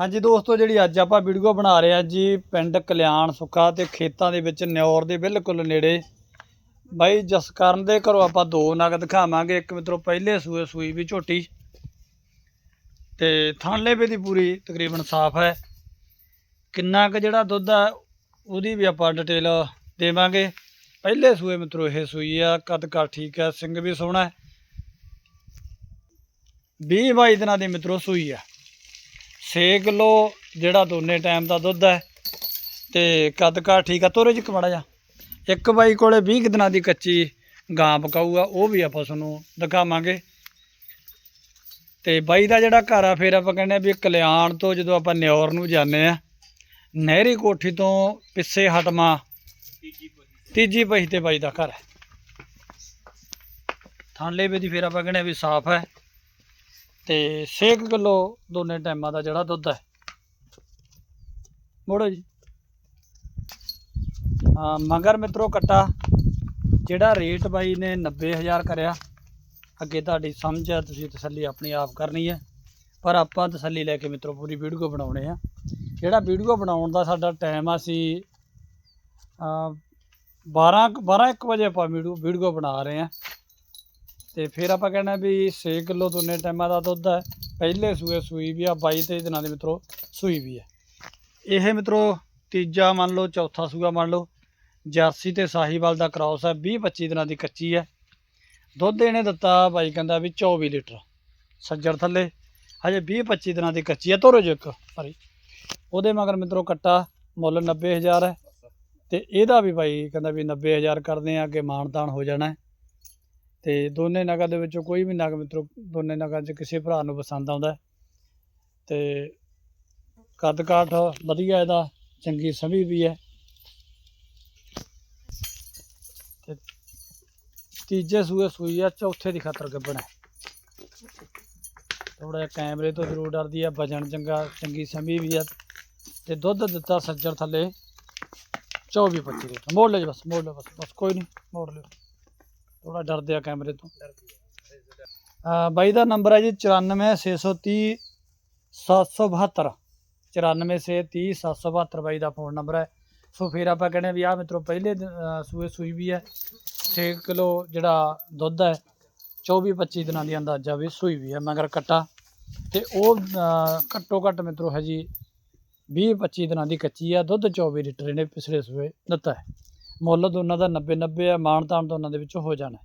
ਹਾਂਜੀ ਦੋਸਤੋ, ਜਿਹੜੀ ਅੱਜ ਆਪਾਂ ਵੀਡੀਓ ਬਣਾ ਰਹੇ ਆ ਜੀ, ਪਿੰਡ ਕਲਿਆਣ ਸੁੱਖਾ ਤੇ ਖੇਤਾਂ ਦੇ ਵਿੱਚ ਨਿਉਰ ਦੇ ਬਿਲਕੁਲ ਨੇੜੇ। ਬਾਈ ਜਸਕਰਨ ਦੇ ਘਰੋਂ ਆਪਾਂ ਦੋ ਨਗ ਦਿਖਾਵਾਂਗੇ ਇੱਕ ਮਿੱਤਰੋ, ਪਹਿਲੇ ਸੂਏ ਸੂਈ ਵੀ ਝੋਟੀ ਤੇ ਥਾਂਲੇ ਵੀ ਦੀ ਪੂਰੀ ਤਕਰੀਬਨ ਸਾਫ਼ ਹੈ। ਕਿੰਨਾ ਕੁ ਜਿਹੜਾ ਦੁੱਧ ਆ, ਉਹਦੀ ਵੀ ਆਪਾਂ ਡਿਟੇਲ ਦੇਵਾਂਗੇ। ਪਹਿਲੇ ਸੂਏ ਮਿੱਤਰੋ, ਇਹ ਸੂਈ ਆ, ਕੱਦ ਕਾ ਠੀਕ ਹੈ, ਸਿੰਘ ਵੀ ਸੋਹਣਾ ਹੈ। 20 22 ਦਿਨਾਂ ਦੀ ਮਿੱਤਰੋ ਸੂਈ ਆ। 6 ਕਿਲੋ ਜਿਹੜਾ ਦੋਨੇ ਟਾਈਮ ਦਾ ਦੁੱਧ ਹੈ ਤੇ ਕੱਦ ਕਾ ਠੀਕ ਆ, ਤੋਰੇ ਚ ਕਮੜਾ ਜਾ ਇੱਕ ਬਾਈ ਕੋਲੇ 20 ਕੁ ਦਿਨਾਂ ਦੀ ਕੱਚੀ ਗਾਂ ਪਕਾਊਗਾ, ਉਹ ਵੀ ਆਪਾਂ ਤੁਹਾਨੂੰ ਦਿਖਾਵਾਂਗੇ। ਤੇ ਬਾਈ ਦਾ ਜਿਹੜਾ ਘਰ ਆ, ਫਿਰ ਆਪਾਂ ਕਹਿੰਦੇ ਆ ਵੀ ਕਲਿਆਣ ਤੋਂ ਜਦੋਂ ਆਪਾਂ ਨਿਓਰ ਨੂੰ ਜਾਂਦੇ ਆ, ਨਹਿਰੀ ਕੋਠੀ ਤੋਂ ਪਿੱਛੇ ਹਟਮਾ ਤੀਜੀ ਪਹੀ ਤੇ ਬਾਈ ਦਾ ਘਰ ਹੈ। ਥਾਂਲੇ ਵੀ ਦੀ ਫਿਰ ਆਪਾਂ ਕਹਿੰਦੇ ਆ ਵੀ ਸਾਫ਼ ਹੈ। ਤੇ 6 ਕਿਲੋ ਦੋਨੇ ਟਾਈਮਾਂ ਦਾ ਜਿਹੜਾ ਦੁੱਧ ਹੈ। ਮੋੜੋ ਜੀ। ਹਾਂ, ਮਗਰ ਮਿੱਤਰੋ ਕੱਟਾ, ਜਿਹੜਾ ਰੇਟ ਬਾਈ ਨੇ 90000 ਕਰਿਆ। ਅੱਗੇ ਤੁਹਾਡੀ ਸਮਝ ਹੈ, ਤੁਸੀਂ ਤਸੱਲੀ ਆਪਣੀ ਆਪ ਕਰਨੀ ਹੈ। ਪਰ ਆਪਾਂ ਤਸੱਲੀ ਲੈ ਕੇ ਮਿੱਤਰੋ ਪੂਰੀ ਵੀਡੀਓ ਬਣਾਉਣੇ ਆ। ਜਿਹੜਾ ਵੀਡੀਓ ਬਣਾਉਣ ਦਾ ਸਾਡਾ ਟਾਈਮ ਆ ਸੀ 12 12 1 ਵਜੇ ਆਪਾਂ ਵੀਡੀਓ ਵੀਡੀਓ ਬਣਾ ਰਹੇ ਆ। ਤੇ ਫਿਰ ਆਪਾਂ ਕਹਿਣਾ ਵੀ 6 ਕਿਲੋ ਦੋਨੇ ਟਾਈਮਾਂ ਦਾ ਦੁੱਧ ਹੈ। ਪਹਿਲੇ ਸੂਏ ਸੂਈ ਵੀ ਆ 22 23 ਦਿਨਾਂ ਦੇ ਮਿੱਤਰੋ ਸੂਈ ਵੀ ਹੈ। ਇਹ ਮਿੱਤਰੋ ਤੀਜਾ ਮੰਨ ਲਓ, ਚੌਥਾ ਸੂਆ ਮੰਨ ਲਓ, ਜਰਸੀ ਤੇ ਸਾਹੀਵਾਲ ਦਾ ਕ੍ਰਾਸ ਹੈ 20 25 ਦਿਨਾਂ ਦੀ ਕੱਚੀ ਹੈ। ਦੁੱਧ ਇਹਨੇ ਦਿੱਤਾ ਬਾਈ ਕਹਿੰਦਾ ਵੀ 24 ਲੀਟਰ ਸੱਜਰ ਥੱਲੇ। ਹਜੇ 20 25 ਦਿਨਾਂ ਦੀ ਕੱਚੀ ਹੈ ਤੋਰੋ ਜੋ ਇੱਕ ਸਾਰੀ ਉਹਦੇ ਮਗਰ ਮਿੱਤਰੋ ਕੱਟਾ, ਮੁੱਲ 90000 ਹੈ। ਤੇ ਇਹਦਾ ਵੀ ਬਾਈ ਕਹਿੰਦਾ ਵੀ 90000 ਕਰਦੇ ਆ ਅੱਗੇ ਮਾਨਤਾਨ ਹੋ ਜਾਣਾ ਤੇ ਦੋਨੇ ਨਗਾਂ ਦੇ ਵਿੱਚੋਂ ਕੋਈ ਵੀ ਨਗ ਮਿੱਤਰੋ, ਦੋਨੇ ਨਗਾਂ 'ਚ ਕਿਸੇ ਭਰਾ ਨੂੰ ਪਸੰਦ ਆਉਂਦਾ ਹੈ। ਤੇ ਕੱਦ ਕਾਠ ਵਧੀਆ ਇਹਦਾ, ਚੰਗੀ ਸਮੀ ਵੀ ਹੈ। ਤੇ ਤੀਜੇ ਸੂਏ ਸੂਈ ਆ, ਚੌਥੇ ਦੀ ਖਾਤਰ ਗੱਬਣ ਹੈ। ਥੋੜਾ ਜਿਹਾ ਕੈਮਰੇ ਤੋਂ ਜ਼ਰੂਰ ਡਰਦੀ ਆ, ਵਜਨ ਚੰਗਾ, ਚੰਗੀ ਸਮੀ ਵੀ ਆ। ਤੇ ਦੁੱਧ ਦਿੱਤਾ ਸੱਜਰ ਥੱਲੇ 24 25 ਲੀਟਰ ਮੋੜ ਲੈ ਬਸ ਮੋੜ ਲੈ ਬਸ ਬਸ ਕੋਈ ਨਹੀਂ ਮੋੜ ਲਿਓ। ਥੋੜਾ ਡਰਦੇ ਆ ਕੈਮਰੇ ਤੋਂ। ਆ ਬਾਈ ਦਾ ਨੰਬਰ ਹੈ ਜੀ 94630 772 94630 772 ਬਾਈ ਦਾ ਫੋਨ ਨੰਬਰ ਹੈ ਸੋ ਫਿਰ ਆਪਾਂ ਕਹਿੰਦੇ ਵੀ ਆ ਮਿੱਤਰੋ ਪਹਿਲੇ ਦਿਨ, ਅ, ਸੂਏ ਸੂਈ ਵੀ ਹੈ 6 ਕਿਲੋ ਜਿਹੜਾ ਦੁੱਧ ਹੈ 24 25 ਦਿਨਾਂ ਦੀ ਅੰਦਾਜ਼ਾ ਵੀ ਸੂਈ ਵੀ ਹੈ ਮਗਰ ਕੱਟਾ। ਤੇ ਉਹ ਅ, ਘੱਟੋ ਘੱਟ ਮਿੱਤਰੋ ਹੈ ਜੀ 20 25 ਦਿਨਾਂ ਦੀ ਕੱਚੀ ਆ। ਦੁੱਧ 24 ਲੀਟਰ ਇਹਨੇ ਪਿਛਲੇ ਸੂਏ ਦਿੱਤਾ ਹੈ। ਮੁੱਲ ਦੋਨਾਂ ਦਾ 90 90 ਹੈ ਮਾਨਤਾਨ ਦੋਨਾਂ ਦੇ ਵਿੱਚੋਂ ਹੋ ਜਾਣਾ।